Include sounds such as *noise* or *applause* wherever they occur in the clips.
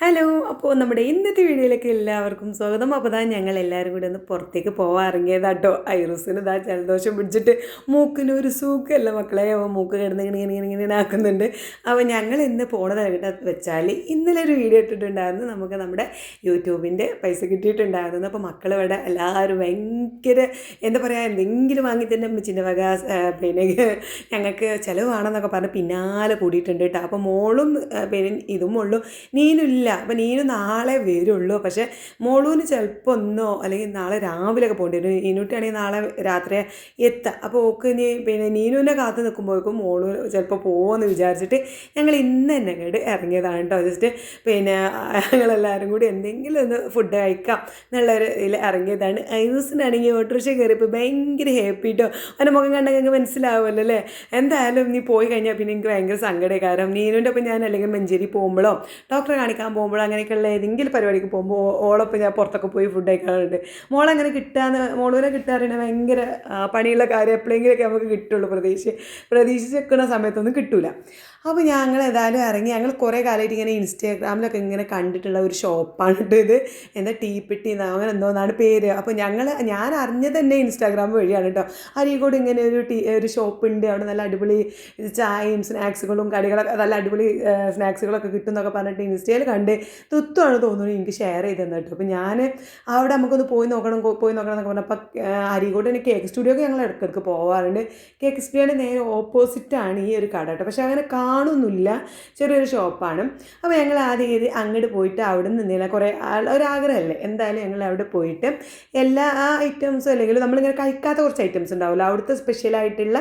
Hello അപ്പോൾ നമ്മുടെ ഇന്നത്തെ വീഡിയോയിലേക്ക് എല്ലാവർക്കും സ്വാഗതം. അപ്പോൾ ദാ ഞങ്ങൾ എല്ലാവരും കൂടി ഒന്ന് പുറത്തേക്ക് പോകാൻ ഇറങ്ങിയതാട്ടോ ഐറസിന് ഇതാ ജലദോഷം പിടിച്ചിട്ട് മൂക്കിന് ഒരു സൂക്കല്ല മക്കളെ. അവൻ മൂക്ക് കിടന്ന് ഇങ്ങനെ ഇങ്ങനെ ഇങ്ങനെ ആക്കുന്നുണ്ട്. അപ്പോൾ ഞങ്ങൾ ഇന്ന് പോണത് എവിടെ വെച്ചാൽ ഇന്നലെ ഒരു വീഡിയോ ഇട്ടിട്ടുണ്ടായിരുന്നു. നമുക്ക് നമ്മുടെ യൂട്യൂബിന്റെ പൈസ കിട്ടിയിട്ടുണ്ടായിരുന്നു. അപ്പോൾ മക്കൾ ഇവിടെ എല്ലാവരും ഭയങ്കര എന്താ പറയുക എന്തെങ്കിലും വാങ്ങി തന്നെ അമ്മച്ചിന്റെ വക പിന്നെ ഞങ്ങൾക്ക് ചിലവാണെന്നൊക്കെ പറഞ്ഞ് പിന്നാലെ കൂടിയിട്ടുണ്ട് കേട്ടോ അപ്പോൾ മോളും പിന്നെ ഇതും മോളും നീനില്ല അപ്പോൾ നീനു നാളെ വരുള്ളൂ. പക്ഷേ മോളൂന് ചിലപ്പോൾ ഒന്നോ അല്ലെങ്കിൽ നാളെ രാവിലെ ഒക്കെ പോകേണ്ടി വരും. ഈനുട്ടിയാണെങ്കിൽ നാളെ രാത്രി എത്താം. അപ്പോൾ ഓക്ക് ഇനി പിന്നെ നീനുവിനെ കാത്തു നിൽക്കുമ്പോഴേക്കും മോളൂ ചിലപ്പോൾ പോകുമെന്ന് വിചാരിച്ചിട്ട് ഞങ്ങൾ ഇന്ന് തന്നെ അങ്ങോട്ട് ഇറങ്ങിയതാണ് കേട്ടോ ജസ്റ്റ് പിന്നെ ഞങ്ങളെല്ലാവരും കൂടി എന്തെങ്കിലും ഒന്ന് ഫുഡ് കഴിക്കാം എന്നുള്ളൊരു ഇതിൽ ഇറങ്ങിയതാണ് ഐറൂസിനാണെങ്കിൽ ഓട്ടോറിക്ഷ കയറിയപ്പോൾ ഭയങ്കര ഹാപ്പി കേട്ടോ അവന്റെ മുഖം കണ്ടാൽ ഞങ്ങൾക്ക് മനസ്സിലാവുമല്ലോ അല്ലേ? എന്തായാലും നീ പോയി കഴിഞ്ഞാൽ പിന്നെ എനിക്ക് ഭയങ്കര സങ്കടമായി കാരണം നീനുവിന്റെ ഒപ്പം ഞാൻ അല്ലെങ്കിൽ മഞ്ചേരി പോകുമ്പോഴോ ഡോക്ടറെ കാണിക്കാൻ പോകുമ്പോഴോ അങ്ങനെയൊക്കെയുള്ള ഏതെങ്കിലും പരിപാടിക്ക് പോകുമ്പോൾ ഓളൊപ്പം ഞാൻ പുറത്തൊക്കെ പോയി ഫുഡ് കഴിക്കാറുണ്ട്. മോളങ്ങനെ കിട്ടാന്ന് മോളൂനെ കിട്ടാറുണ്ട് ഭയങ്കര പണിയുള്ള കാര്യം എപ്പോഴെങ്കിലുമൊക്കെ നമുക്ക് കിട്ടുള്ളൂ. പ്രതീക്ഷ പ്രതീക്ഷിച്ച് വെക്കുന്ന സമയത്തൊന്നും കിട്ടൂല. അപ്പോൾ ഞങ്ങൾ ഏതായാലും ഇറങ്ങി ഞങ്ങൾ കുറേ കാലമായിട്ട് ഇങ്ങനെ ഇൻസ്റ്റാഗ്രാമിലൊക്കെ ഇങ്ങനെ കണ്ടിട്ടുള്ള ഒരു ഷോപ്പാണ് കേട്ടോ ഇത്. എന്താ ടീപ്പെട്ടി എന്നാ അങ്ങനെ എന്തോന്നാണ് പേര്. അപ്പോൾ ഞങ്ങൾ ഞാൻ അറിഞ്ഞത് തന്നെ ഇൻസ്റ്റാഗ്രാം വഴിയാണ് കേട്ടോ അരീകോട് ഇങ്ങനെ ഒരു ടീ ഒരു ഷോപ്പ് ഉണ്ട് അവിടെ നല്ല അടിപൊളി ചായയും സ്നാക്സുകളും കടികളൊക്കെ നല്ല അടിപൊളി സ്നാക്സുകളൊക്കെ കിട്ടും എന്നൊക്കെ പറഞ്ഞിട്ട് ഇൻസ്റ്റയിൽ കണ്ട് തുത്തുമാണ് തോന്നുന്നു എനിക്ക് ഷെയർ ചെയ്ത് തന്നെ കേട്ടോ അപ്പോൾ ഞാൻ അവിടെ നമുക്കൊന്ന് പോയി നോക്കണം പോയി നോക്കണം എന്നൊക്കെ പറഞ്ഞപ്പോൾ അരീകോട് തന്നെ കേക്ക് സ്റ്റുഡിയോ ഒക്കെ ഞങ്ങൾ ഇടയ്ക്കിടയ്ക്ക് പോകാറുണ്ട് കേക്ക് സ്റ്റുഡിയോ നേരെ ഓപ്പോസിറ്റാണ് ഈ ഒരു കട കേട്ടോ പക്ഷേ അങ്ങനെ കാണുന്നില്ല. ചെറിയൊരു ഷോപ്പാണ്. അപ്പോൾ ഞങ്ങൾ ആദ്യം ഇത് അങ്ങോട്ട് പോയിട്ട് അവിടെ നിന്നില്ല. കുറേ ഒരാഗ്രഹമല്ലേ എന്തായാലും ഞങ്ങൾ അവിടെ പോയിട്ട് എല്ലാ ആ ഐറ്റംസും അല്ലെങ്കിൽ നമ്മളിങ്ങനെ കഴിക്കാത്ത കുറച്ച് ഐറ്റംസ് ഉണ്ടാവില്ല അവിടുത്തെ സ്പെഷ്യലായിട്ടുള്ള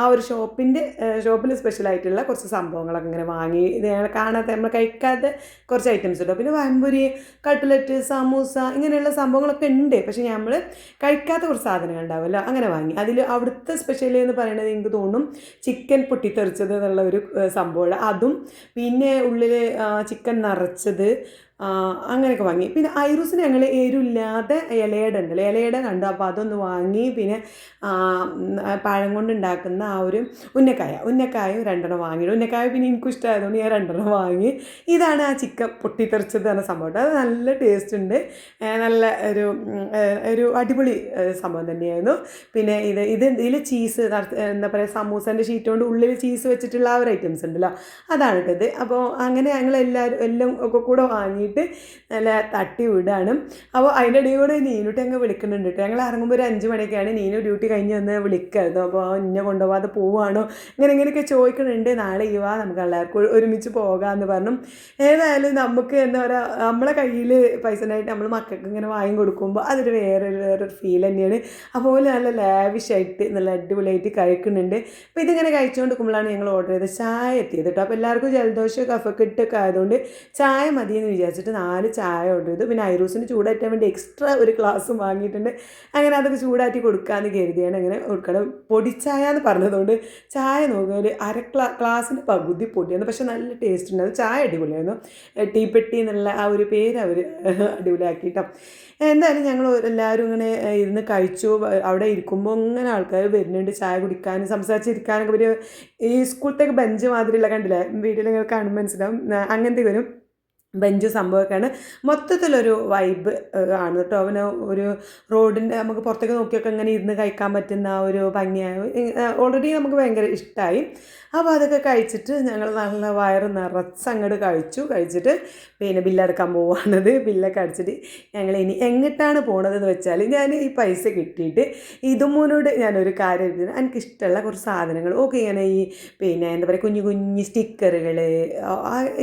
ആ ഒരു ഷോപ്പിന്റെ ഷോപ്പിൽ സ്പെഷ്യലായിട്ടുള്ള കുറച്ച് സംഭവങ്ങളൊക്കെ ഇങ്ങനെ വാങ്ങി. ഇത് ഞങ്ങൾ കാണാത്ത നമ്മൾ കഴിക്കാത്ത കുറച്ച് ഐറ്റംസ് ഉണ്ടോ. പിന്നെ വമ്പുരി കട്ട്ലറ്റ് സമൂസ ഇങ്ങനെയുള്ള സംഭവങ്ങളൊക്കെ ഉണ്ട്. പക്ഷേ നമ്മൾ കഴിക്കാത്ത കുറച്ച് സാധനങ്ങൾ ഉണ്ടാവുമല്ലോ. അങ്ങനെ വാങ്ങി. അതിൽ അവിടുത്തെ സ്പെഷ്യൽ എന്ന് പറയുന്നത് എനിക്ക് തോന്നും ചിക്കൻ പൊട്ടിത്തെറിച്ചത് എന്നുള്ള ഒരു സംഭവമാണ് അതും പിന്നെ ഉള്ളിൽ ചിക്കൻ നിറച്ചത് അങ്ങനെയൊക്കെ വാങ്ങി. പിന്നെ ഐറൂസ് ഞങ്ങൾ എരുല്ലാതെ ഇലയുടെ ഉണ്ടല്ലോ ഇലയുടെ കണ്ടു. അപ്പോൾ അതൊന്ന് വാങ്ങി. പിന്നെ പഴം കൊണ്ടുണ്ടാക്കുന്ന ആ ഒരു ഉന്നക്കായ. ഉന്നക്കായും രണ്ടെണ്ണം വാങ്ങി ഉന്നക്കായ പിന്നെ എനിക്കും ഇഷ്ടമായതുകൊണ്ട് ഞാൻ രണ്ടെണ്ണം വാങ്ങി. ഇതാണ് ആ ചിക്കൻ പൊട്ടിത്തെറിച്ചത് എന്ന സംഭവം അത് നല്ല ടേസ്റ്റ് ഉണ്ട്. നല്ല ഒരു ഒരു അടിപൊളി സംഭവം തന്നെയായിരുന്നു. പിന്നെ ഇത് ഇത് ഇതിൽ ചീസ് എന്താ പറയുക സമൂസന്റെ ഷീറ്റ് കൊണ്ട് ഉള്ളിൽ ചീസ് വെച്ചിട്ടുള്ള ആ ഒരു ഐറ്റംസ് ഉണ്ടല്ലോ. അതാണ് കേട്ടത് അപ്പോൾ അങ്ങനെ ഞങ്ങൾ എല്ലാവരും എല്ലാം ഒക്കെ കൂടെ വാങ്ങിയിട്ട് നല്ല തട്ടി വിടുകയാണ് അപ്പോൾ അതിന്റെ ഇടയിൽ കൂടെ നീനുട്ടി അങ്ങ് വിളിക്കുന്നുണ്ട് കേട്ടോ. ഞങ്ങൾ ഇറങ്ങുമ്പോൾ ഒരു അഞ്ച് മണിക്കാണ് നീനു ഡ്യൂട്ടി കഴിഞ്ഞ് വന്ന് വിളിക്കായിരുന്നു അപ്പോൾ ഇന്നെ കൊണ്ടുപോകാതെ പോവാണോ? ഇങ്ങനെ ഇങ്ങനെയൊക്കെ ചോദിക്കുന്നുണ്ട്. നാളെ ഈ വാ നമുക്ക് എല്ലാവർക്കും ഒരു- ഒരുമിച്ച് പോകാമെന്ന് പറഞ്ഞു. ഏതായാലും നമുക്ക് എന്താ പറയുക നമ്മളെ കയ്യിൽ പൈസ ഉണ്ടായിട്ട് നമ്മൾ മക്കൾക്ക് ഇങ്ങനെ വാങ്ങി കൊടുക്കുമ്പോൾ അതൊരു വേറെ വേറെ ഫീൽ തന്നെയാണ്. അപ്പോൾ നല്ല ലാവിഷായിട്ട് നല്ല അടിപൊളിയായിട്ട് കഴിക്കുന്നുണ്ട്. അപ്പോൾ ഇതിങ്ങനെ കഴിച്ചുകൊണ്ടിരിക്കുമ്പോഴാണ് ഞങ്ങൾ ഓർഡർ ചെയ്ത് ചായ എത്തിയത് കേട്ടോ. അപ്പോൾ എല്ലാവർക്കും ജലദോഷം കഫക്കെട്ടൊക്കെ ആയതുകൊണ്ട് ചായ മതിയെന്ന് വിചാരിച്ചിട്ട് നാല് ചായ ഓർഡർ ചെയ്തു. പിന്നെ ഐറൂസിന് ചൂടാറ്റാൻ വേണ്ടി എക്സ്ട്രാ ഒരു ഗ്ലാസ്സും വാങ്ങിയിട്ടുണ്ട്. അങ്ങനെ അതൊക്കെ ചൂടാറ്റി കൊടുക്കാമെന്ന് കരുതിയാണ് അങ്ങനെ കൊടുക്കണം പൊടിച്ചായ എന്ന് പറഞ്ഞതുകൊണ്ട് ചായ നോക്കുക. ഒരു അര ക്ലാ ക്ലാസ്സിന്റെ പകുതി പൊടിയാണ്. പക്ഷെ നല്ല ടേസ്റ്റ് അത് ചായ അടിപൊളിയായിരുന്നു. ടീപ്പെട്ടി എന്നുള്ള ആ ഒരു പേര് അവർ *laughs* അടിപൊളിയാക്കിയിട്ടോ എന്തായാലും ഞങ്ങൾ എല്ലാവരും ഇങ്ങനെ ഇരുന്ന് കഴിച്ചു. അവിടെ ഇരിക്കുമ്പോൾ ഇങ്ങനെ ആൾക്കാർ വരുന്നുണ്ട്. ചായ കുടിക്കാനും സംസാരിച്ചിരിക്കാനൊക്കെ. ഒരു ഈ സ്കൂളത്തേക്ക് ബെഞ്ച് മാതിരിയുള്ള കണ്ടില്ലേ? വീട്ടിൽ നിങ്ങൾ കാണുമ്പോൾ മനസ്സിലാവും. അങ്ങനത്തെ വരും ബെഞ്ച് സംഭവമൊക്കെയാണ്. മൊത്തത്തിലൊരു വൈബ് ആണ് കേട്ടോ. അവന് ഒരു റോഡിന്റെ നമുക്ക് പുറത്തേക്ക് നോക്കിയൊക്കെ ഇങ്ങനെ ഇരുന്ന് കഴിക്കാൻ പറ്റുന്ന ആ ഒരു ഭംഗിയായ ഓൾറെഡി നമുക്ക് ഭയങ്കര ഇഷ്ടമായി അപ്പോൾ അതൊക്കെ കഴിച്ചിട്ട് ഞങ്ങൾ നല്ല വയറ് നിറച്ച് അങ്ങോട്ട് കഴിച്ചു. കഴിച്ചിട്ട് പിന്നെ ബില്ലടക്കാൻ പോവാണത്. ബില്ലൊക്കെ അടിച്ചിട്ട് ഞങ്ങൾ ഇനി എങ്ങിട്ടാണ് പോണതെന്ന് വെച്ചാൽ ഞാൻ ഈ പൈസ കിട്ടിയിട്ട് ഇതുമൂനോട് ഞാനൊരു കാര്യം എഴുതി എനിക്ക് ഇഷ്ടമുള്ള കുറച്ച് സാധനങ്ങൾ. ഓക്കെ ഇങ്ങനെ ഈ പിന്നെ എന്താ പറയുക കുഞ്ഞു കുഞ്ഞു സ്റ്റിക്കറുകൾ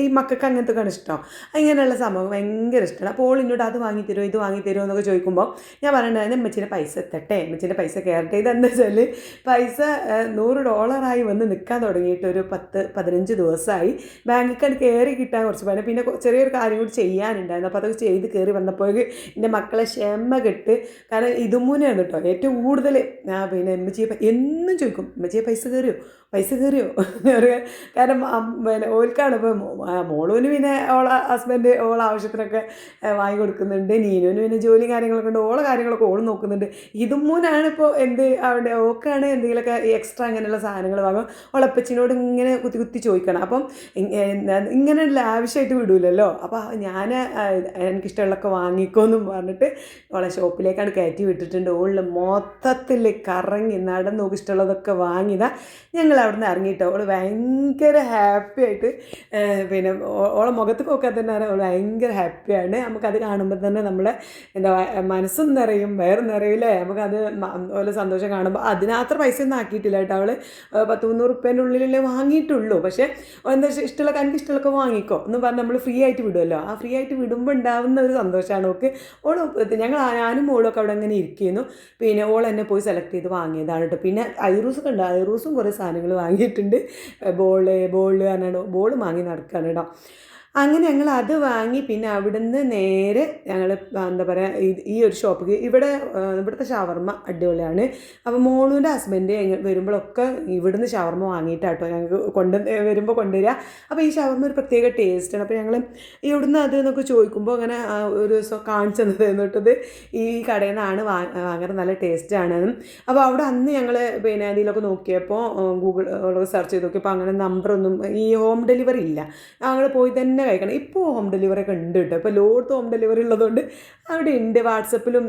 ഈ മക്കൾക്ക് അങ്ങനത്തെ ഇഷ്ടം. അങ്ങനെയുള്ള സംഭവം ഭയങ്കര ഇഷ്ടമാണ്. അപ്പോൾ ഓൾ എന്നോട് അത് വാങ്ങി തരുമോ ഇത് വാങ്ങി തരുമോ എന്നൊക്കെ ചോദിക്കുമ്പോൾ ഞാൻ പറയണ്ടായിരുന്നു അമ്മച്ചിന്റെ പൈസ എത്തട്ടെ അമ്മച്ചിന്റെ പൈസ കയറട്ടെ ഇതെന്താ വെച്ചാൽ പൈസ നൂറ് ഡോളറായി വന്ന് നിൽക്കാൻ തുടങ്ങിയിട്ട് ഒരു പത്ത് പതിനഞ്ച് ദിവസമായി. ബാങ്കിക്കാണ് കയറി കിട്ടാൻ കുറച്ച് പണി. പിന്നെ ചെറിയൊരു കാര്യം കൂടി ചെയ്യാനുണ്ടായിരുന്നു. അപ്പോൾ അതൊക്കെ ചെയ്ത് കയറി വന്നപ്പോഴേക്ക് എന്റെ മക്കളെ ക്ഷമ കെട്ട് കാരണം ഇതുമൂനെയാണ് കേട്ടോ. ഏറ്റവും കൂടുതൽ പിന്നെ അമ്മച്ചിയെ ചെയ്യും എന്നും ചോദിക്കും അമ്മച്ചിയെ പൈസ കയറിയോ? പൈസ കയറിയോ? കാരണം അം- പിന്നെ ഓൽക്കാണ് ഇപ്പോൾ മോളൂന് പിന്നെ ഓളെ ഹസ്ബൻഡ് ഓളെ ആവശ്യത്തിനൊക്കെ വാങ്ങി കൊടുക്കുന്നുണ്ട്. നീനുവിന് പിന്നെ ജോലിയും കാര്യങ്ങളൊക്കെ ഉണ്ട്. ഓളെ കാര്യങ്ങളൊക്കെ ഓൾ നോക്കുന്നുണ്ട്. ഇതുമ്മൂനാണ് ഇപ്പോൾ എന്ത് അവിടെ ഓക്കാണ് എന്തെങ്കിലുമൊക്കെ എക്സ്ട്രാ അങ്ങനെയുള്ള സാധനങ്ങൾ വാങ്ങും. ഓളപ്പച്ചിനോട് ഇങ്ങനെ കുത്തി കുത്തി ചോദിക്കണം. അപ്പം ഇങ്ങനെ ലാവിഷായിട്ട് വിടൂലല്ലോ. അപ്പോൾ ഞാൻ എനിക്കിഷ്ടമുള്ളതൊക്കെ വാങ്ങിക്കോന്നും പറഞ്ഞിട്ട് ഓളെ ഷോപ്പിലേക്കാണ് കയറ്റി വിട്ടിട്ടുണ്ട്. ഓളിൽ മൊത്തത്തിൽ കറങ്ങി നടന്നു നോക്കി ഇഷ്ടമുള്ളതൊക്കെ വാങ്ങിയതാ ഞങ്ങൾ അവിടെ നിന്ന് ഇറങ്ങിയിട്ട് അവൾ ഭയങ്കര ഹാപ്പി ആയിട്ട് പിന്നെ ഓളെ മുഖത്ത് നോക്കാൻ തന്നെ അവൾ ഭയങ്കര ഹാപ്പിയാണ് നമുക്കത് കാണുമ്പോൾ തന്നെ നമ്മളെ എന്താ മനസ്സും നിറയും വയറും നിറയില്ലേ നമുക്കത് ഓരോ സന്തോഷം കാണുമ്പോൾ അതിനാത്ര പൈസ ഒന്നും ആക്കിയിട്ടില്ല കേട്ടോ അവൾ പത്ത് മുന്നൂറ് റുപ്യേന്റെ ഉള്ളിലല്ലേ വാങ്ങിയിട്ടുള്ളൂ. പക്ഷേ എന്താ ഇഷ്ടമുള്ള എനിക്ക് ഇഷ്ടമുള്ളൊക്കെ വാങ്ങിക്കോ. എന്ന് പറഞ്ഞ് നമ്മൾ ഫ്രീ ആയിട്ട് വിടുമല്ലോ ആ ഫ്രീ ആയിട്ട് വിടുമ്പോൾ ഉണ്ടാവുന്ന ഒരു സന്തോഷമാണ് ഓക്ക്. ഓൾ ഞങ്ങൾ ഞാനും മോളൊക്കെ അവിടെ അങ്ങനെ ഇരിക്കുന്നു. പിന്നെ ഓൾ എന്നെ പോയി സെലക്ട് ചെയ്ത് വാങ്ങിയതാണ് കേട്ടോ പിന്നെ ഐറൂസൊക്കെ ഉണ്ട് ഐറൂസും കുറേ സാധനങ്ങൾ വാങ്ങിയിട്ടുണ്ട്. ബോൾ ബോൾ പറഞ്ഞാൽ ബോൾ വാങ്ങി നടക്കുകയാണ് കേട്ടോ. അങ്ങനെ ഞങ്ങൾ അത് വാങ്ങി പിന്നെ അവിടുന്ന് നേരെ ഞങ്ങൾ എന്താ പറയുക ഈ ഒരു ഷോപ്പിൽ ഇവിടെ ഇവിടുത്തെ ഷവർമ്മ അടിപൊളിയാണ്. അപ്പോൾ മോളൂന്റെ ഹസ്ബൻഡ് വരുമ്പോഴൊക്കെ ഇവിടുന്ന് ഷവർമ്മ വാങ്ങിയിട്ടാട്ടോ ഞങ്ങൾക്ക് കൊണ്ട് വരുമ്പോൾ കൊണ്ടുവരിക. അപ്പോൾ ഈ ഷവർമ്മ ഒരു പ്രത്യേക ടേസ്റ്റാണ് അപ്പോൾ ഞങ്ങൾ ഇവിടുന്ന് അത് എന്നൊക്കെ ചോദിക്കുമ്പോൾ അങ്ങനെ ഒരു ദിവസം കാണിച്ചു തന്നത് എന്നിട്ടത് ഈ കടയിൽ നിന്നാണ് വാങ്ങുന്നത്. നല്ല ടേസ്റ്റാണ് അപ്പോൾ അവിടെ അന്ന് ഞങ്ങൾ പിന്നെ അതിലൊക്കെ നോക്കിയപ്പോൾ ഗൂഗിൾ സെർച്ച് ചെയ്ത് നോക്കിയപ്പോൾ അങ്ങനെ നമ്പറൊന്നും ഈ ഹോം ഡെലിവറി ഇല്ല. ഞങ്ങൾ പോയി തന്നെ കഴിക്കണം. ഇപ്പോൾ ഹോം ഡെലിവറി ഒക്കെ ഉണ്ട് കേട്ടോ. ഇപ്പോൾ ലോഡ് ഹോം ഡെലിവറി ഉള്ളതുകൊണ്ട് അവിടെ ഉണ്ട്. വാട്സപ്പിലും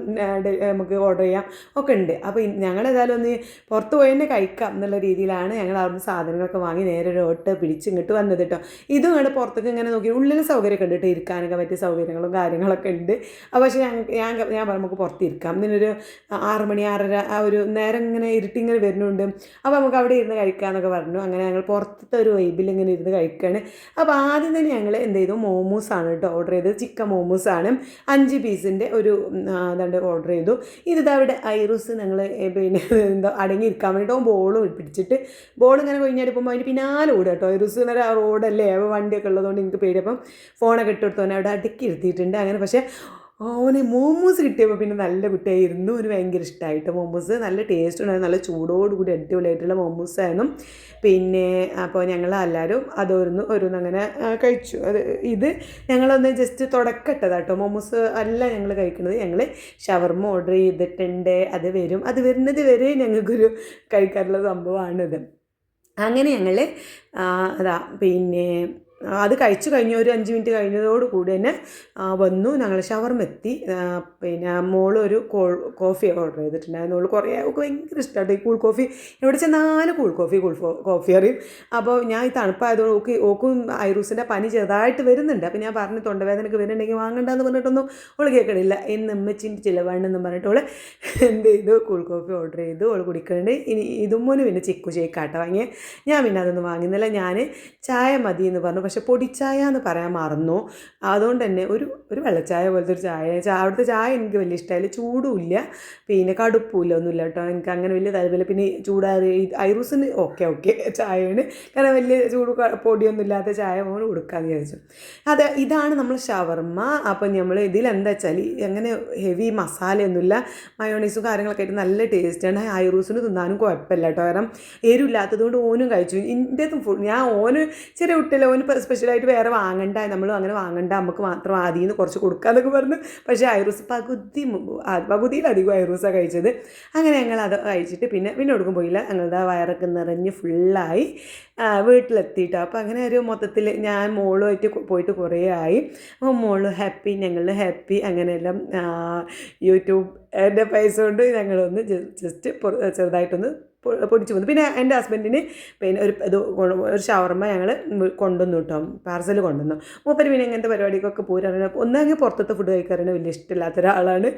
നമുക്ക് ഓർഡർ ചെയ്യാം. ഒക്കെ ഉണ്ട്. അപ്പോൾ ഞങ്ങൾ ഏതായാലും ഒന്ന് പുറത്ത് പോയി തന്നെ കഴിക്കാം എന്നുള്ള രീതിയിലാണ് ഞങ്ങൾ അവിടുന്ന് സാധനങ്ങളൊക്കെ വാങ്ങി നേരെ ഒരു ഓട്ട് പിടിച്ച് ഇങ്ങോട്ട് വന്നത് കേട്ടോ. ഇതും ഇങ്ങോട്ട് പുറത്തേക്ക് ഇങ്ങനെ നോക്കി ഉള്ളിൽ സൗകര്യമൊക്കെ ഉണ്ട് കേട്ടോ. ഇരിക്കാനൊക്കെ പറ്റിയ സൗകര്യങ്ങളും കാര്യങ്ങളൊക്കെ ഉണ്ട്. അപ്പോൾ പക്ഷേ ഞാൻ ഞാൻ ഞാൻ പറഞ്ഞു നമുക്ക് പുറത്തിരിക്കാം ഇതിനൊരു ആറ് മണി ആറര ആ ഒരു നേരം ഇങ്ങനെ ഇരുട്ടിങ്ങനെ വരുന്നുണ്ട്. അപ്പോൾ നമുക്ക് അവിടെ ഇരുന്ന് കഴിക്കാമെന്നൊക്കെ പറഞ്ഞു. അങ്ങനെ ഞങ്ങൾ പുറത്തത്തെ ഒരു വൈബിൽ ഇങ്ങനെ ഇരുന്ന് കഴിക്കുകയാണ് അപ്പോൾ ആദ്യം തന്നെ ഞങ്ങൾ എന്ത് ചെയ്തു? മോമോസ് ആണ് കേട്ടോ ഓർഡർ ചെയ്തത്. ചിക്കൻ മോമോസ് ആണ്. അഞ്ച് പീസിന്റെ ഒരു ഉം, ഇതാണ്ട് ഓർഡർ ചെയ്തു. ഇത് അവിടെ ഐറൂസ് ഞങ്ങൾ പിന്നെ എന്താ അടങ്ങിയിരിക്കാൻ വേണ്ടിയിട്ട് ബോളും പിടിച്ചിട്ട് ബോൾ ഇങ്ങനെ കൊഴിഞ്ഞെടുക്കുമ്പോൾ അതിന് പിന്നാലെ ഓടുക കേട്ടോ. ഐറൂസ് പറഞ്ഞാൽ റോഡല്ലേ വണ്ടിയൊക്കെ ഉള്ളതുകൊണ്ട് എനിക്ക് പേടിയപ്പം ഫോണൊക്കെ ഇട്ട് അവിടെ അടുക്കി ഇരുത്തിയിട്ടുണ്ട്. അങ്ങനെ പക്ഷേ ഓന് മോമോസ് കിട്ടിയപ്പോൾ പിന്നെ നല്ല കുട്ടിയായിരുന്നു ഒരു ഭയങ്കര ഇഷ്ടമായിട്ട് മോമോസ്. നല്ല ടേസ്റ്റ് ഉണ്ടായിരുന്നു. നല്ല ചൂടോടുകൂടി അടിപൊളിയായിട്ടുള്ള മോമോസ് ആയിരുന്നു. പിന്നെ അപ്പോൾ ഞങ്ങൾ എല്ലാവരും അതോരുന്ന് ഓരോന്ന് അങ്ങനെ കഴിച്ചു. അത് ഇത് ഞങ്ങളൊന്ന് ജസ്റ്റ് തുടക്കട്ടതാട്ടോ. മോമോസ് അല്ല ഞങ്ങൾ കഴിക്കുന്നത് ഞങ്ങൾ ഷവർമ ഓർഡർ ചെയ്തിട്ടുണ്ട്. അത് വരും. അത് വരുന്നത് വരെ ഞങ്ങൾക്കൊരു കഴിക്കാറുള്ള സംഭവമാണിത് അങ്ങനെ ഞങ്ങൾ അതാ പിന്നെ അത് കഴിച്ചു കഴിഞ്ഞ ഒരു അഞ്ച് മിനിറ്റ് കഴിഞ്ഞതോട് കൂടി തന്നെ വന്നു. ഞങ്ങൾ ഷവർമ എത്തി ആ, പിന്നെ മോളൊരു ഒരു കോഫി ഓർഡർ ചെയ്തിട്ടുണ്ടായിരുന്നു. അവൾ കുറേ അവൾക്ക് ഭയങ്കര ഇഷ്ടമായിട്ട് ഈ കൂൾ കോഫി ഇവിടെ ചെന്നാൽ കൂൾ കോഫി കൂൾ കോഫി അറിയും. അപ്പോൾ ഞാൻ ഈ തണുപ്പായതുകൊണ്ട് ഓക്ക് ഓക്കും ഐറൂസിന്റെ പനി ചെറുതായിട്ട് വരുന്നുണ്ട്. അപ്പോൾ ഞാൻ പറഞ്ഞു തൊണ്ടവേദനയ്ക്ക് വരുന്നുണ്ടെങ്കിൽ വാങ്ങണ്ടെന്ന് പറഞ്ഞിട്ടൊന്നും അവൾ കേൾക്കണില്ല. എന്ന് അമ്മച്ചിന്റെ ചിലവാണെന്നും പറഞ്ഞിട്ട് അവൾ എന്ത് ചെയ്തു? കൂൾ കോഫി ഓർഡർ ചെയ്തു. അവൾ കുടിക്കുന്നുണ്ട് ഇനി ഇതും ഇതുമോന് പിന്നെ ചിക്കു ഷേക്കാട്ടോ വാങ്ങിയത് ഞാൻ പിന്നെ അതൊന്നും വാങ്ങുന്നില്ല. ഞാൻ ചായ മതി എന്ന് പറഞ്ഞു പക്ഷെ പൊടിച്ചായ എന്ന് പറയാൻ മറന്നു. അതുകൊണ്ട് തന്നെ ഒരു ഒരു വെള്ളച്ചായ പോലത്തെ ഒരു ചായ. അവിടുത്തെ ചായ എനിക്ക് വലിയ ഇഷ്ടമായില്ല. ചൂടുമില്ല. പിന്നെ കടുപ്പില്ല ഒന്നുമില്ല കേട്ടോ. എനിക്ക് അങ്ങനെ വലിയ താല്പര്യമില്ല. പിന്നെ ചൂടാറി ഐറൂസിന് ഓക്കെ ഓക്കെ ചായയാണ്. കാരണം വലിയ ചൂട് പൊടിയൊന്നും ഇല്ലാത്ത ചായ പോലും കൊടുക്കാമെന്ന് വിചാരിച്ചു. അതെ ഇതാണ് നമ്മൾ ഷവർമ്മ. അപ്പം നമ്മൾ ഇതിൽ എന്താ വെച്ചാൽ അങ്ങനെ ഹെവി മസാലയൊന്നുമില്ല. മയോണൈസും കാര്യങ്ങളൊക്കെ ആയിട്ട് നല്ല ടേസ്റ്റാണ്. ഐറൂസിന് തിന്നാനും കുഴപ്പമില്ല കേട്ടോ. കാരണം എരിവില്ലാത്തത് കൊണ്ട് ഓനും കഴിച്ചു. ഇന്റെ ഫുഡ് ഞാൻ ഓന് ചെറിയ കുട്ടിയല്ല ഓന് സ്പെഷ്യലായിട്ട് വേറെ വാങ്ങണ്ട നമ്മൾ അങ്ങനെ വാങ്ങണ്ട നമുക്ക് മാത്രം ആദ്യം നിന്ന് കുറച്ച് കൊടുക്കാമെന്നൊക്കെ പറഞ്ഞു. പക്ഷേ ഐറൂസ് പകുതി പകുതിയിലധികം ഐറൂസാണ് കഴിച്ചത്. അങ്ങനെ ഞങ്ങൾ അത് കഴിച്ചിട്ട് പിന്നെ പിന്നെ കൊടുക്കും പോയില്ല. ഞങ്ങളുടെ വയറൊക്കെ നിറഞ്ഞ് ഫുള്ളായി വീട്ടിലെത്തിയിട്ട് അപ്പോൾ അങ്ങനെ ഒരു മൊത്തത്തിൽ ഞാൻ മോളുമായിട്ട് പോയിട്ട് കുറേ ആയി. അപ്പോൾ മോൾ ഹാപ്പി ഞങ്ങൾ ഹാപ്പി അങ്ങനെയെല്ലാം യൂട്യൂബ് എന്റെ പൈസ കൊണ്ട് ഞങ്ങളൊന്ന് ജസ്റ്റ് ചെറുതായിട്ടൊന്ന് പൊടിച്ചു വന്നു പിന്നെ എന്റെ ഹസ്ബൻഡിന് പിന്നെ ഒരു ഇത് ഒരു ഷവർമ്മ ഞങ്ങൾ കൊണ്ടുവന്നു കേട്ടോ. പാർസൽ കൊണ്ടുവന്നു. മൂപ്പര് പിന്നെ ഇങ്ങനത്തെ പരിപാടിക്കൊക്കെ പോരാറുണ്ട് ഒന്നങ്ങ് പുറത്തത്തെ ഫുഡ് കഴിക്കാറുണ്ട് വലിയ ഇഷ്ടമില്ലാത്ത ഒരാളാണ്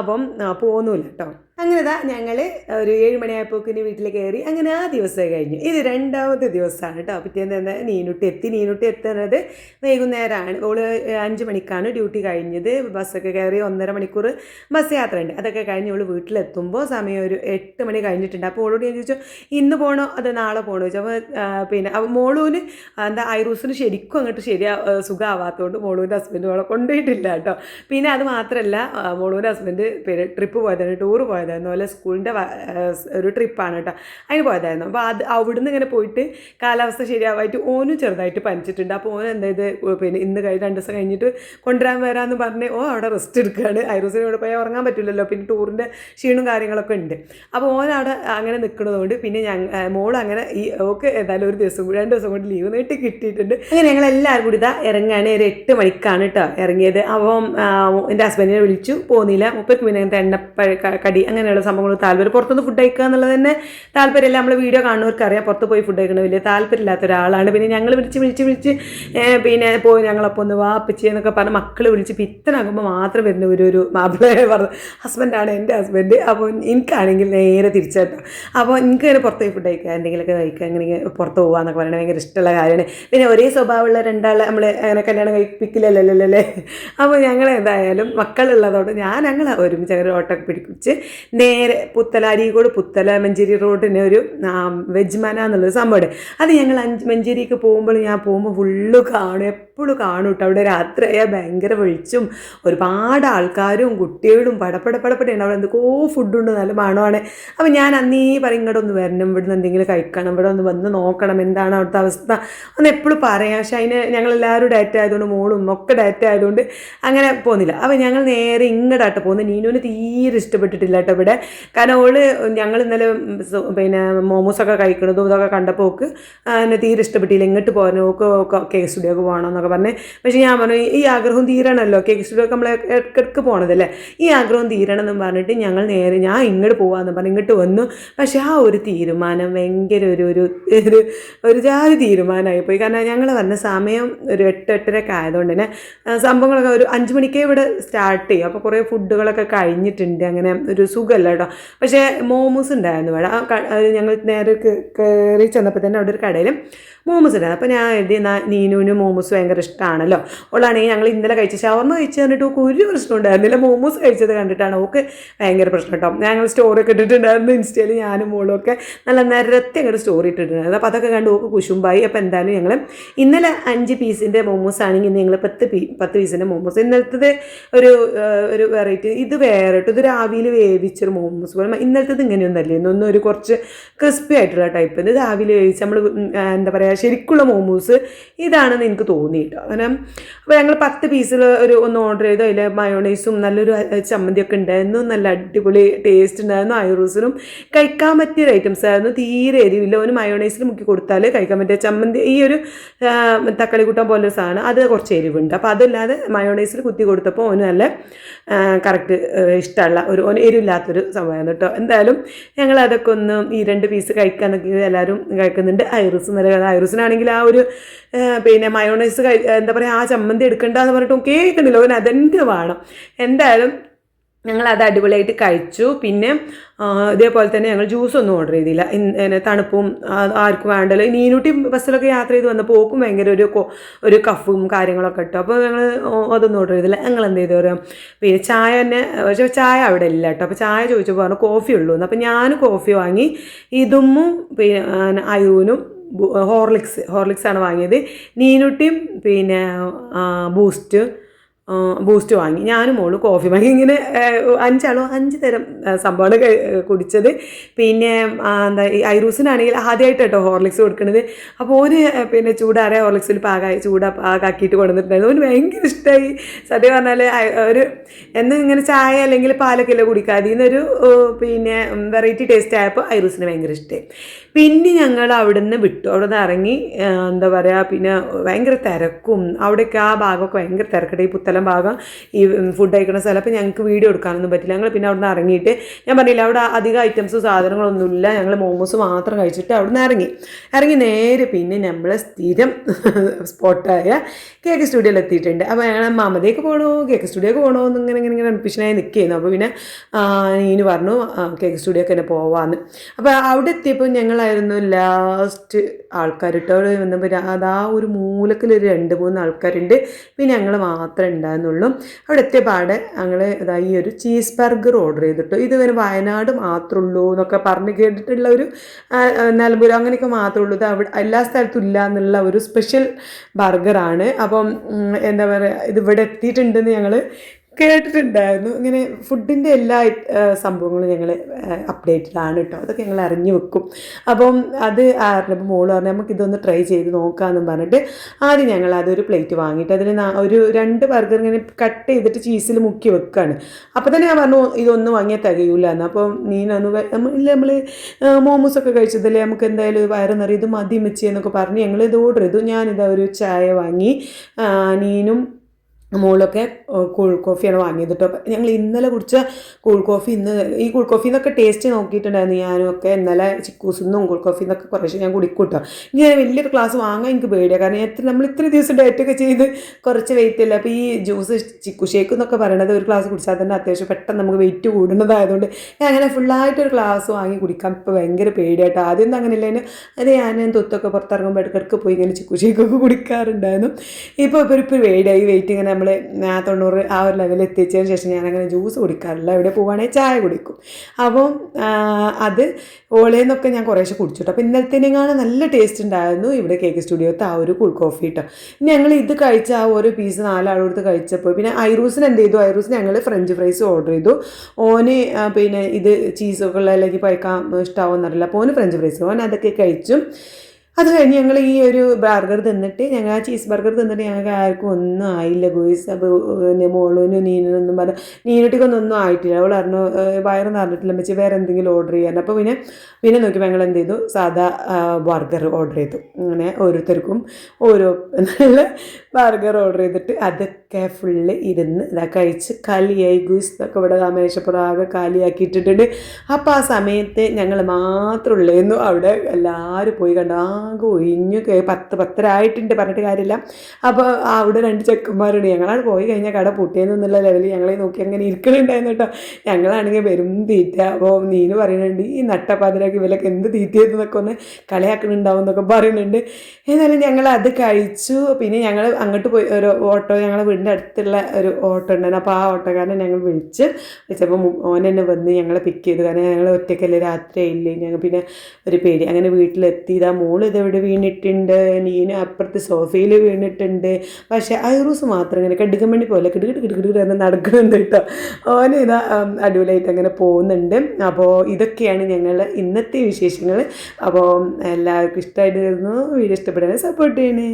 അപ്പം പോകുന്നുമില്ല കേട്ടോ. അങ്ങനെ താ ഞങ്ങൾ ഒരു ഏഴ് മണിയായപ്പോക്കിന് വീട്ടിൽ കയറി അങ്ങനെ ആ ദിവസം കഴിഞ്ഞു. ഇത് രണ്ടാമത്തെ ദിവസമാണ് കേട്ടോ. പിറ്റേന്ന് തന്നെ നീനുട്ടി എത്തി. നീനുട്ടി എത്തുന്നത് വൈകുന്നേരമാണ് ഓൾ അഞ്ച് മണിക്കാണ് ഡ്യൂട്ടി കഴിഞ്ഞത്. ബസ്സൊക്കെ കയറി ഒന്നര മണിക്കൂർ ബസ് യാത്ര ഉണ്ട് അതൊക്കെ കഴിഞ്ഞ് ഓൾ വീട്ടിലെത്തുമ്പോൾ സമയം ഒരു എട്ട് മണി കഴിഞ്ഞിട്ടുണ്ട്. അപ്പോൾ ഓളോട് ഞാൻ ചോദിച്ചു ഇന്ന് പോകണോ അത് നാളെ പോകണോ ചോദിച്ചു. അപ്പോൾ പിന്നെ മോളൂന് എന്താ ഐറൂസിന് ശരിക്കും അങ്ങോട്ട് ശരിയാ സുഖമാവാത്തതുകൊണ്ട് മോളൂന്റെ ഹസ്ബൻഡ് അവളെ കൊണ്ടുപോയിട്ടില്ല കേട്ടോ. പിന്നെ അത് മാത്രമല്ല മോളൂന്റെ ഹസ്ബൻഡ് പിന്നെ ട്രിപ്പ് പോയതാണ് ടൂർ പോയതാണ്. പോയതായിരുന്നു. അല്ലെ സ്കൂളിന്റെ ഒരു ട്രിപ്പാണ് കേട്ടോ. അതിന് പോയതായിരുന്നു. അപ്പോൾ അത് അവിടുന്ന് ഇങ്ങനെ പോയിട്ട് കാലാവസ്ഥ ശരിയാവായിട്ട് ഓനും ചെറുതായിട്ട് പനിച്ചിട്ടുണ്ട്. അപ്പോൾ ഓൻ എന്തായത് പിന്നെ ഇന്ന് കഴിഞ്ഞ് രണ്ട് ദിവസം കഴിഞ്ഞിട്ട് കൊണ്ടുവരാൻ വരാമെന്ന് പറഞ്ഞ് ഓ അവിടെ റെസ്റ്റ് എടുക്കുകയാണ് ഐറോസിന് അവിടെ പോയാൽ ഉറങ്ങാൻ പറ്റില്ലല്ലോ. പിന്നെ ടൂറിന്റെ ക്ഷീണും കാര്യങ്ങളൊക്കെ ഉണ്ട്. അപ്പോൾ ഓൻ അവിടെ അങ്ങനെ നിൽക്കുന്നതുകൊണ്ട് പിന്നെ ഞങ്ങൾ മോൾ അങ്ങനെ ഈ ഓക്ക് ഏതായാലും ഒരു ദിവസം കൂടി രണ്ട് ദിവസം കൊണ്ട് ലീവ് നീട്ടി കിട്ടിയിട്ടുണ്ട്. അങ്ങനെ ഞങ്ങൾ എല്ലാവരും കൂടി ഇതാ ഇറങ്ങുകയാണ് ഒരു എട്ട് മണിക്കാണ് കേട്ടോ ഇറങ്ങിയത്. അപ്പം എന്റെ ഹസ്ബൻഡിനെ വിളിച്ചു. പോകുന്നില്ല മുപ്പത് പിന്നെ എണ്ണപ്പഴ കടി അങ്ങനെയുള്ള സംഭവങ്ങൾ? താല്പര്യം പുറത്തുനിന്ന് ഫുഡ് കഴിക്കുക എന്നുള്ളത് തന്നെ താല്പര്യമില്ല നമ്മൾ വീഡിയോ കാണുന്നവർക്ക് അറിയാം. പുറത്ത് പോയി ഫുഡ് കഴിക്കണ വലിയ താല്പര്യമില്ലാത്ത ഒരാളാണ്. പിന്നെ ഞങ്ങൾ വിളിച്ച് വിളിച്ച് വിളിച്ച് പിന്നെ പോയി ഞങ്ങളപ്പോൾ ഒന്ന് വാപ്പിച്ച് എന്നൊക്കെ പറഞ്ഞ് മക്കൾ വിളിച്ച് പിത്തനാകുമ്പോൾ മാത്രം വരുന്ന ഒരു ഒരു മാപ്പിളയെ പറഞ്ഞു ഹസ്ബൻഡാണ് എന്റെ ഹസ്ബൻഡ് അപ്പോൾ എനിക്കാണെങ്കിൽ നേരെ തിരിച്ചേട്ടോ അപ്പോൾ എനിക്ക് ഇങ്ങനെ പുറത്ത് പോയി ഫുഡ് കഴിക്കുക എന്തെങ്കിലുമൊക്കെ കഴിക്കുക അങ്ങനെ പുറത്ത് പോകുക എന്നൊക്കെ പറയണത് ഭയങ്കര ഇഷ്ടമുള്ള കാര്യമാണ്. പിന്നെ ഒരേ സ്വഭാവമുള്ള രണ്ടാളെ നമ്മൾ അങ്ങനെ കല്യാണം കഴിപ്പിക്കില്ലല്ലോ അപ്പോൾ ഞങ്ങൾ എന്തായാലും മക്കളുള്ളതോട് ഞാൻ ഞങ്ങൾ ഒരുമിച്ച് അങ്ങനെ ഓട്ടോ പിടിപ്പിച്ച് നേരെ പുത്തല അരീക്കോട് പുത്തല മഞ്ചേരി റോഡിന് ഒരു വെജ് മന എന്നുള്ളൊരു സംഭവമുണ്ട് അത് ഞങ്ങൾ അഞ്ച് മഞ്ചേരിക്ക് പോകുമ്പോൾ ഞാൻ പോകുമ്പോൾ ഫുള്ള് കാണും എപ്പോഴും കാണും കേട്ടോ. അവിടെ രാത്രിയായാൽ ഭയങ്കര വെളിച്ചും ഒരുപാട് ആൾക്കാരും കുട്ടികളും പടപ്പട പടപ്പടയാണ് അവിടെ എന്തൊക്കെയോ ഫുഡുണ്ട് നല്ല മണമാണ്. അപ്പോൾ ഞാൻ അന്നീ പറയും ഇങ്ങോട്ട് ഒന്ന് വരണം ഇവിടുന്ന് എന്തെങ്കിലും കഴിക്കണം ഇവിടെ ഒന്ന് വന്ന് നോക്കണം എന്താണ് അവിടുത്തെ അവസ്ഥ? ഒന്ന് എപ്പോഴും പറയാം. പക്ഷേ അതിന് ഞങ്ങളെല്ലാവരും ഡയറ്റ് ആയതുകൊണ്ട് മോളും ഒക്കെ ഡയറ്റ് ആയതുകൊണ്ട് അങ്ങനെ പോകുന്നില്ല. അപ്പോൾ ഞങ്ങൾ നേരെ ഇങ്ങോട്ടായിട്ട് പോകുന്നത്. നീനുവിന് തീരെ ഇഷ്ടപ്പെട്ടിട്ടില്ല ഇവിടെ കാരണം ഓൾ ഞങ്ങൾ ഇന്നലെ പിന്നെ മോമോസൊക്കെ കഴിക്കണതും ഇതൊക്കെ കണ്ടപ്പോൾ ഓക്ക് എന്നെ തീരെ ഇഷ്ടപ്പെട്ടില്ല. ഇങ്ങോട്ട് പോകാനോ ഓക്ക് കേക്ക് സ്റ്റുഡിയോക്ക് പോകണം എന്നൊക്കെ പറഞ്ഞ്. പക്ഷേ ഞാൻ പറഞ്ഞു ഈ ആഗ്രഹം തീരണമല്ലോ കേക്ക് സ്റ്റുഡിയോക്ക് നമ്മൾ ഇടയ്ക്കിടയ്ക്ക് പോകണതല്ലേ ഈ ആഗ്രഹം തീരണം എന്ന് പറഞ്ഞിട്ട് ഞങ്ങൾ നേരെ ഞാൻ ഇങ്ങോട്ട് പോകാമെന്ന് പറഞ്ഞു ഇങ്ങോട്ട് വന്നു. പക്ഷേ ആ ഒരു തീരുമാനം ഭയങ്കര ഒരു ഒരു ഒരു ഒരു ജാതി തീരുമാനമായി പോയി. കാരണം ഞങ്ങൾ വന്ന സമയം ഒരു എട്ട് എട്ടരയൊക്കെ ആയതുകൊണ്ട് തന്നെ സംഭവങ്ങളൊക്കെ ഒരു അഞ്ച് മണിക്കേ ഇവിടെ സ്റ്റാർട്ട് ചെയ്യും. അപ്പോൾ കുറേ ഫുഡുകളൊക്കെ കഴിഞ്ഞിട്ടുണ്ട്. അങ്ങനെ ഒരു സുഖമല്ല കേട്ടോ പക്ഷേ മോമോസ് ഉണ്ടായിരുന്നു ഇവിടെ ആ ഞങ്ങൾ നേരെ കയറി ചെന്നപ്പോൾ തന്നെ അവിടെ ഒരു കടയിലും മോമോസ് ഉണ്ടായിരുന്നു. അപ്പോൾ ഞാൻ എഴുതി നീനുവിന് മോമോസ് ഭയങ്കര ഇഷ്ടമാണല്ലോ. ഉള്ളതാണെങ്കിൽ ഞങ്ങൾ ഇന്നലെ കഴിച്ച ഷവർമ്മ കഴിച്ച് കണ്ടിട്ട് ഒരു പ്രശ്നം ഉണ്ടായിരുന്നില്ല. മോമോസ് കഴിച്ചത് കണ്ടിട്ടാണ് ഓക്ക് ഭയങ്കര പ്രശ്നം കേട്ടോ ഞങ്ങൾ സ്റ്റോറി ഇട്ടിട്ടുണ്ടായിരുന്നു ഇൻസ്റ്റയിൽ ഞാനും മോളും ഒക്കെ. നല്ല നിരത്തി അങ്ങോട്ട് സ്റ്റോറി ഇട്ടിട്ടുണ്ടായിരുന്നു. അപ്പോൾ അതൊക്കെ കണ്ട് ഓക്ക് കുശുമ്പായി. അപ്പോൾ എന്തായാലും ഞങ്ങൾ ഇന്നലെ അഞ്ച് പീസിന്റെ മോമോസ് ആണെങ്കിൽ ഇന്ന് ഞങ്ങൾ പത്ത് പീ പത്ത് പീസിന്റെ മോമോസ്. ഇന്നലത്തത് ഒരു ഒരു വെറൈറ്റി ഇത് വേറെ കേട്ടോ ഇത് രാവിലെ വേവിച്ചൊരു മോമോസ് പോലെ. ഇന്നലത്തത് ഇങ്ങനെയൊന്നല്ലേ? ഇന്നൊന്നും ഒരു കുറച്ച് ക്രിസ്പി ആയിട്ടുള്ള ടൈപ്പ് ഇത് രാവിലെ കഴിച്ച് നമ്മൾ എന്താ പറയുക ശരിക്കുള്ള മോമോസ്. ഇതാണെന്ന് എനിക്ക് തോന്നിയിട്ട്. അങ്ങനെ അപ്പോൾ ഞങ്ങൾ പത്ത് പീസിൽ ഒരു ഒന്ന് ഓർഡർ ചെയ്തു. അതിൽ മയോണൈസും നല്ലൊരു ചമ്മന്തിയൊക്കെ ഉണ്ടായിരുന്നു. നല്ല അടിപൊളി ടേസ്റ്റ് ഉണ്ടായിരുന്നു. ആയുറൂസിനും കഴിക്കാൻ പറ്റിയ ഐറ്റംസ് ആയിരുന്നു. തീരെ എരിവില്ല. ഒരു മയോണൈസിൽ മുക്കി കൊടുത്താൽ കഴിക്കാൻ പറ്റിയ ചമ്മന്തി ഈ ഒരു തക്കാളി കൂട്ടം പോലൊരു സാധനം അത് കുറച്ച് എരിവുണ്ട്. അപ്പോൾ അതല്ലാതെ മയോണൈസിൽ കുത്തി കൊടുത്തപ്പോൾ ഓന് നല്ല കറക്റ്റ് ഇഷ്ടമുള്ള ഒരു ഓന് എരിവില്ലാത്തൊരു സമയമാണ് കേട്ടോ. എന്തായാലും ഞങ്ങൾ അതൊക്കെ ഒന്ന് ഈ രണ്ട് പീസ് കഴിക്കാന്നൊക്കെ എല്ലാവരും കഴിക്കുന്നുണ്ട്. ഐറിസ് നല്ല ഐറിസിനാണെങ്കിൽ ആ ഒരു പിന്നെ മയോണൈസ് എന്താ പറയുക ആ ചമ്മന്തി എടുക്കണ്ടെന്ന് പറഞ്ഞിട്ട് കേൾക്കുന്നില്ല അവൻ അതെന്നെ വേണം? എന്തായാലും ഞങ്ങൾ അത് അടിപൊളിയായിട്ട് കഴിച്ചു. പിന്നെ ഇതേപോലെ തന്നെ ഞങ്ങൾ ജ്യൂസ് ഒന്നും ഓർഡർ ചെയ്തില്ല. ഇങ്ങനെ തണുപ്പും ആർക്കും വേണ്ടല്ലോ. നീനൂട്ടി ബസ്സിലൊക്കെ യാത്ര ചെയ്ത് വന്നപ്പോൾ ഓക്കും ഭയങ്കര ഒരു ഒരു കഫും കാര്യങ്ങളൊക്കെ ഇട്ടു. അപ്പോൾ ഞങ്ങൾ അതൊന്നും ഓർഡർ ചെയ്തില്ല. ഞങ്ങൾ എന്ത് ചെയ്തു പറയാം പിന്നെ ചായ തന്നെ പക്ഷേ ചായ അവിടെ ഇല്ല കേട്ടോ. അപ്പോൾ ചായ ചോദിച്ചപ്പോൾ പറഞ്ഞു കോഫി ഉള്ളൂ എന്ന്. അപ്പോൾ ഞാൻ കോഫി വാങ്ങി. ഇതുമ്മും പിന്നെ അയൂനും ഹോർലിക്സ് ഹോർലിക്സ് ആണ് വാങ്ങിയത്. നീനുട്ടിയും പിന്നെ ബൂസ്റ്റ് ബൂസ്റ്റ് വാങ്ങി. ഞാനും മോൾ കോഫി വാങ്ങി ഇങ്ങനെ അഞ്ചാളോ അഞ്ച് തരം സംഭവമാണ് കുടിച്ചത്. പിന്നെ എന്താ ഈ ഐറൂസിനാണെങ്കിൽ ആദ്യമായിട്ട് കേട്ടോ ഹോർലിക്സ് കൊടുക്കുന്നത് അപ്പോൾ ഓന് പിന്നെ ചൂടാറിയ ഹോർലിക്സിൽ പാകായി ചൂടാ പാകാക്കിയിട്ട് കൊണ്ടുവന്നിട്ടുണ്ടായിരുന്നു. അവന് ഭയങ്കര ഇഷ്ടമായി സത്യം പറഞ്ഞാൽ ഒരു എന്നും ഇങ്ങനെ ചായ അല്ലെങ്കിൽ പാലൊക്കെ അല്ലേ കുടിക്കുക അതിൽ നിന്നൊരു പിന്നെ വെറൈറ്റി ടേസ്റ്റ് ആയപ്പോൾ ഐറൂസിന് ഭയങ്കര ഇഷ്ടമായി പിന്നെ ഞങ്ങൾ അവിടുന്ന് വിട്ടു. അവിടെ നിന്ന് ഇറങ്ങി എന്താ പറയുക പിന്നെ ഭയങ്കര തിരക്കും. അവിടെയൊക്കെ ആ ഭാഗമൊക്കെ ഭയങ്കര തിരക്കട്ടെ ഈ പുത്തലം ഭാഗം ഈ ഫുഡ് കഴിക്കുന്ന സ്ഥലം. അപ്പോൾ ഞങ്ങൾക്ക് വീഡിയോ എടുക്കാനൊന്നും പറ്റില്ല. ഞങ്ങൾ പിന്നെ അവിടെ നിന്ന് ഇറങ്ങിയിട്ട് ഞാൻ പറഞ്ഞില്ല അവിടെ അധികം ഐറ്റംസും സാധനങ്ങളൊന്നുമില്ല. ഞങ്ങൾ മോമോസ് മാത്രം കഴിച്ചിട്ട് അവിടെ നിന്ന് ഇറങ്ങി. ഇറങ്ങി നേരെ പിന്നെ നമ്മൾ സ്ഥിരം *laughs* സ്പോട്ടായ കേക്ക് സ്റ്റുഡിയോയിൽ എത്തിയിട്ടുണ്ട്. അപ്പോൾ ഞങ്ങൾ മമതയ്ക്ക് പോകണോ കേക്ക് സ്റ്റുഡിയോക്ക് പോകണോ എന്ന് ഇങ്ങനെ ഇങ്ങനെ ഇങ്ങനെ കൺഫ്യൂഷനായി നിൽക്കുകയായിരുന്നു അപ്പോൾ പിന്നെ ഇനി പറഞ്ഞു കേക്ക് സ്റ്റുഡിയോക്ക് തന്നെ പോവാന്ന്. അപ്പോൾ അവിടെ എത്തിയപ്പോൾ ഞങ്ങളായിരുന്നു ലാസ്റ്റ് ആൾക്കാർ അവിടെ വന്നപ്പോൾ അതാ ഒരു മൂലക്കിൽ ഒരു രണ്ട് മൂന്ന് ആൾക്കാരുണ്ട്. പിന്നെ ഞങ്ങൾ മാത്രമേ ഉണ്ടായിരുന്നുള്ളൂ. അവിടെ എത്തിയ പാടെ ഞങ്ങൾ ഇതാ ഈ ഒരു ചീസ് ബർഗർ ഓർഡർ ചെയ്തിട്ടു ഇതുവരെ വയനാട് മാത്രമേ ഉള്ളൂ എന്നൊക്കെ പറഞ്ഞ് കേട്ടിട്ടുള്ള ഒരു നിലമ്പൂർ അങ്ങനെയൊക്കെ മാത്രമേ ഉള്ളൂ ഇത് അവിടെ എല്ലാ സ്ഥലത്തും ഇല്ല എന്നുള്ള ഒരു സ്പെഷ്യൽ ബർഗറാണ് അപ്പം എന്താ പറയുക ഇത് ഇവിടെ എത്തിയിട്ടുണ്ടെന്ന് ഞങ്ങൾ കേട്ടിട്ടുണ്ടായിരുന്നു. ഇങ്ങനെ ഫുഡിന്റെ എല്ലാ സംഭവങ്ങളും ഞങ്ങൾ അപ്ഡേറ്റഡാണ് കേട്ടോ അതൊക്കെ ഞങ്ങൾ അറിഞ്ഞു വെക്കും. അപ്പം അത് അറിഞ്ഞപ്പോൾ മോൾ പറഞ്ഞു നമുക്ക് ഇതൊന്ന് ട്രൈ ചെയ്ത് നോക്കാമെന്നും പറഞ്ഞിട്ട് ആദ്യം ഞങ്ങൾ അതൊരു പ്ലേറ്റ് വാങ്ങിയിട്ട് അതിൽ ഒരു രണ്ട് ബർഗർ ഇങ്ങനെ കട്ട് ചെയ്തിട്ട് ചീസിൽ മുക്കി വെക്കുകയാണ് അപ്പോൾ തന്നെ ഞാൻ പറഞ്ഞു ഇതൊന്നും വാങ്ങിയാൽ തികയൂല എന്ന് അപ്പോൾ നീനൊന്ന് ഇല്ല നമ്മൾ മോമോസ് ഒക്കെ കഴിച്ചതല്ലേ? നമുക്ക് എന്തായാലും വയറ് നിറയും ഇത് മതി വെച്ച് എന്നൊക്കെ പറഞ്ഞ് ഞങ്ങൾ ഇത് ഓർഡർ ചെയ്തു. ഞാനിതാ ഒരു ചായ വാങ്ങി നീനും മോളൊക്കെ കൂൾ കോഫിയാണ് വാങ്ങിയത്. കേട്ടോ അപ്പം ഞങ്ങൾ ഇന്നലെ കുടിച്ച കൂൾ കോഫി ഇന്ന് ഈ കൂൾ കോഫി എന്നൊക്കെ ടേസ്റ്റ് നോക്കിയിട്ടുണ്ടായിരുന്നു ഞാനും ഒക്കെ. ഇന്നലെ ചിക്കൂസിന്നും കൂൾ കോഫി എന്നൊക്കെ കുറേശ്ശെ ഞാൻ കുടിക്കും കേട്ടോ ഞാൻ വലിയൊരു ക്ലാസ് വാങ്ങാൻ എനിക്ക് പേടിയാണ് കാരണം എത്ര നമ്മൾ ഇത്ര ദിവസം ഡയറ്റൊക്കെ ചെയ്ത് കുറച്ച് വെയിറ്റ് ഇല്ല അപ്പോൾ ഈ ജ്യൂസ് ചിക്കു ഷേക്ക് എന്നൊക്കെ പറയണത് ഒരു ക്ലാസ് കുടിച്ചാൽ തന്നെ അത്യാവശ്യം പെട്ടെന്ന് നമുക്ക് വെയിറ്റ് കൂടുന്നതായതുകൊണ്ട് ഞാൻ അങ്ങനെ ഫുള്ളായിട്ടൊരു ക്ലാസ് വാങ്ങി കുടിക്കാൻ ഇപ്പോൾ ഭയങ്കര പേടിയായിട്ട് ആദ്യം ഒന്നും അങ്ങനെ ഇല്ലേനു അത് ഞാൻ തൊത്തൊക്കെ പുറത്തിറങ്ങുമ്പോൾ ഇടയ്ക്കിടയ്ക്ക് പോയി ഇങ്ങനെ ചിക്കു ഷേക്കൊക്കെ കുടിക്കാറുണ്ടായിരുന്നു. ഇപ്പോൾ ഇപ്പോൾ ഇപ്പോൾ പേടിയായി. വെയിറ്റ് ഇങ്ങനെ നമ്മൾ തൊണ്ണൂറ് ആ ഒരു ലെവലിൽ എത്തിച്ചതിന് ശേഷം ഞാനങ്ങനെ ജ്യൂസ് കുടിക്കാറില്ല. എവിടെ പോവുകയാണെങ്കിൽ ചായ കുടിക്കും. അപ്പോൾ അത് ഓളേന്നൊക്കെ ഞാൻ കുറേശ്ശെ കുടിച്ചിട്ടു. അപ്പോൾ ഇന്നലത്തേനെങ്ങാണ് നല്ല ടേസ്റ്റ് ഉണ്ടായിരുന്നു ഇവിടെ കേക്ക് സ്റ്റുഡിയോത്തെ ആ ഒരു കൂൾ കോഫി കേട്ടോ ഞങ്ങൾ ഇത് കഴിച്ച ആ ഒരു പീസ് നാലാളെടുത്ത് കഴിച്ചപ്പോൾ പിന്നെ ഐറൂസിന് എന്ത് ചെയ്തു? ഐറൂസിന് ഞങ്ങൾ ഫ്രഞ്ച് ഫ്രൈസ് ഓർഡർ ചെയ്തു. ഓന് പിന്നെ ഇത് ചീസൊക്കെ ഉള്ള അല്ലെങ്കിൽ പഴക്കാൻ ഇഷ്ടമാവുമെന്നറിയില്ല അപ്പോൾ ഓന് ഫ്രഞ്ച് ഫ്രൈസ് ഓൻ അതൊക്കെ കഴിച്ചു. അത് കഴിഞ്ഞ് ഞങ്ങൾ ഈ ഒരു ബർഗർ തിന്നിട്ട് ഞങ്ങൾ ആ ചീസ് ബർഗർ തിന്നിട്ട് ഞങ്ങൾക്ക് ആർക്കും ഒന്നും ആയില്ല ഗോയ്സ്. അപ്പോൾ പിന്നെ മോളൂനും നീനൊന്നും പറഞ്ഞു നീനുട്ടിക്കൊന്നും ഒന്നും ആയിട്ടില്ല. അവൾ പറഞ്ഞു വയറ് നിറഞ്ഞിട്ടില്ല വെച്ച് വേറെ എന്തെങ്കിലും ഓർഡർ ചെയ്യാൻ. അപ്പോൾ പിന്നെ പിന്നെ നോക്കിയപ്പോൾ ഞങ്ങൾ എന്ത് ചെയ്തു? സാധാ ബർഗർ ഓർഡർ ചെയ്തു. അങ്ങനെ ഓരോരുത്തർക്കും ഓരോ നല്ല ബർഗർ ഓർഡർ ചെയ്തിട്ട് അതൊക്കെ ഫുള്ള് ഇരുന്ന് ഇതാ കഴിച്ച് കാലിയായി ഗൂസ് ഒക്കെ ഇവിടെ ആ കാലിയാക്കിയിട്ടിട്ടുണ്ട് അപ്പോൾ ആ സമയത്ത് ഞങ്ങൾ മാത്രമുള്ളേന്നു അവിടെ എല്ലാവരും പോയി കണ്ടു. ആകെ ഒഴിഞ്ഞു പത്ത് പത്തര ആയിട്ടുണ്ട് പറഞ്ഞിട്ട് കാര്യമില്ല. അപ്പോൾ അവിടെ രണ്ട് ചെക്കന്മാരുണ്ട്. ഞങ്ങളാണ് പോയി കഴിഞ്ഞാൽ കട പൊട്ടിയെന്ന് എന്നുള്ള ലെവലിൽ ഞങ്ങളെ നോക്കി അങ്ങനെ ഇരിക്കലുണ്ടായിരുന്നു കേട്ടോ. ഞങ്ങളാണെങ്കിൽ വെറും തീറ്റ. അപ്പോൾ നീന് പറയുന്നുണ്ട് ഈ നട്ടപ്പാതിരാക്കി വിലക്ക് എന്ത് തീറ്റയെന്നൊക്കെ ഒന്ന് കളയാക്കണുണ്ടാവും എന്നൊക്കെ പറയുന്നുണ്ട് ഏതായാലും ഞങ്ങൾ അത് കഴിച്ചു. പിന്നെ ഞങ്ങൾ അങ്ങോട്ട് പോയി ഒരു ഓട്ടോ ഞങ്ങളെ വീടിന്റെ അടുത്തുള്ള ഒരു ഓട്ടോ ഉണ്ടായിരുന്നു. അപ്പോൾ ആ ഓട്ടോക്കാരനെ ഞങ്ങൾ വിളിച്ച് വിളിച്ചപ്പോൾ ഓൻ തന്നെ വന്ന് ഞങ്ങളെ പിക്ക് ചെയ്തു. കാരണം ഞങ്ങൾ ഒറ്റയ്ക്കല്ലേ രാത്രിയായില്ലേ ഞങ്ങൾ പിന്നെ ഒരു പേടി. അങ്ങനെ വീട്ടിലെത്തി. ഇതാ മോൾ ഇതെവിടെ വീണിട്ടുണ്ട് നീന അപ്പുറത്ത് സോഫയിൽ വീണിട്ടുണ്ട്. പക്ഷേ ഐറൂസ് മാത്രം ഇങ്ങനെ കടുകമണി പോലെ കിടുകിട് കിടുകിട് എന്ന് നടക്കുന്നുണ്ട് കേട്ടോ. ഓനെ ഇതാ അടിപൊളിയായിട്ട് അങ്ങനെ പോകുന്നുണ്ട്. അപ്പോൾ ഇതൊക്കെയാണ് ഞങ്ങൾ ഇന്നത്തെ വിശേഷങ്ങൾ അപ്പോൾ എല്ലാവർക്കും ഇഷ്ടമായിട്ട് വീഡിയോ ഇഷ്ടപ്പെടാൻ സപ്പോർട്ട് ചെയ്യണേ.